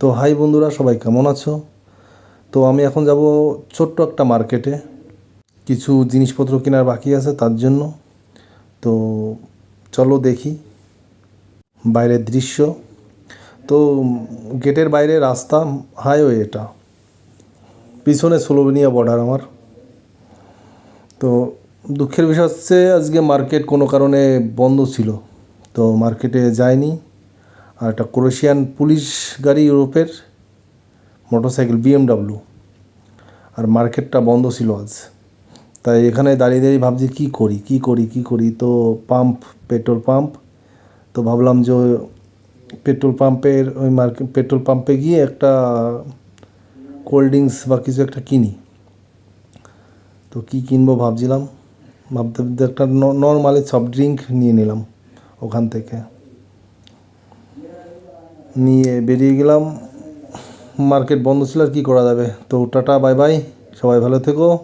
তো হাই বন্ধুরা, সবাই কেমন আছো? তো আমি এখন যাব ছোট্ট একটা মার্কেটে। কিছু জিনিসপত্র কেনার বাকি আছে তার জন্য। তো চলো দেখি বাইরের দৃশ্য। তো গেটের বাইরে রাস্তা, হাইওয়ে এটা। পিছনে স্লোভেনিয়া বর্ডার আমার। তো দুঃখের বিষয় হচ্ছে আজকে মার্কেট কোনো কারণে বন্ধ ছিল। তো মার্কেটে যায়নি আর একটা ক্রোয়েশিয়ান পুলিশ গাড়ি ইউরোপের মোটরসাইকেল বিএমডাব্লিউ আর মার্কেটটা বন্ধ ছিল আজ। তাই এখানে দাঁড়িয়ে দাঁড়িয়ে ভাবছি, কী করি কী করি কী করি? তো পাম্প পেট্রোল পাম্প তো ভাবলাম যে পেট্রোল পাম্পের ওই মার্কেট পেট্রোল পাম্পে গিয়ে একটা কোল্ড ড্রিঙ্কস বা কিছু একটা কিনি। তো কী কিনবো ভাবছিলাম। ভাবতে ভাবতে একটা নর্মালি সফট ড্রিঙ্ক নিয়ে নিলাম ওখান থেকে। নিয়ে বেরিয়ে গেলাম। মার্কেট বন্ধ ছিল আর কী করা যাবে। তো টাটা, বাই বাই। সবাই ভালো থেকো।